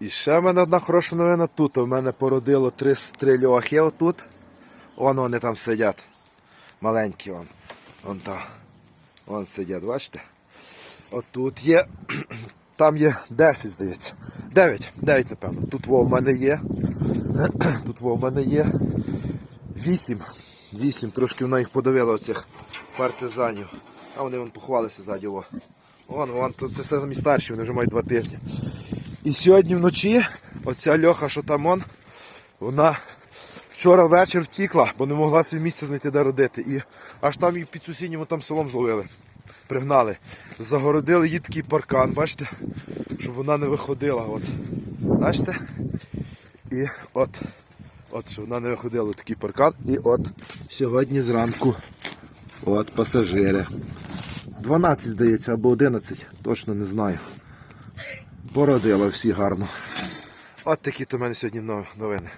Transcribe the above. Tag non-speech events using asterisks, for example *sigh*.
І ще в мене одна хороша новина. Тут у мене породило три, три льохи отут. Вон вони там сидять. Маленькі вон. Вон там. Вон сидять, бачите? Отут є. *clears throat* Там є 10, здається. 9. 9, напевно. Тут во в мене є. *clears throat* Тут во в мене є. 8. 8. Трошки вона їх подавила оцих партизанів. А вони вон поховалися ззаді. Вон, вон, тут це самі старші, вони вже мають два тижні. І сьогодні вночі оця льоха, що там он, вона вчора вечір втікла, бо не могла своє місце знайти де родити. І аж там її під сусіднім там селом зловили. Пригнали. Загородили їй такий паркан, бачите? Щоб вона не виходила. От. Бачите? І от, от, щоб вона не виходила такий паркан. І от сьогодні зранку от пасажири. 12, здається, або 11, точно не знаю. Породила всі гарно. От такі то в мене сьогодні новини.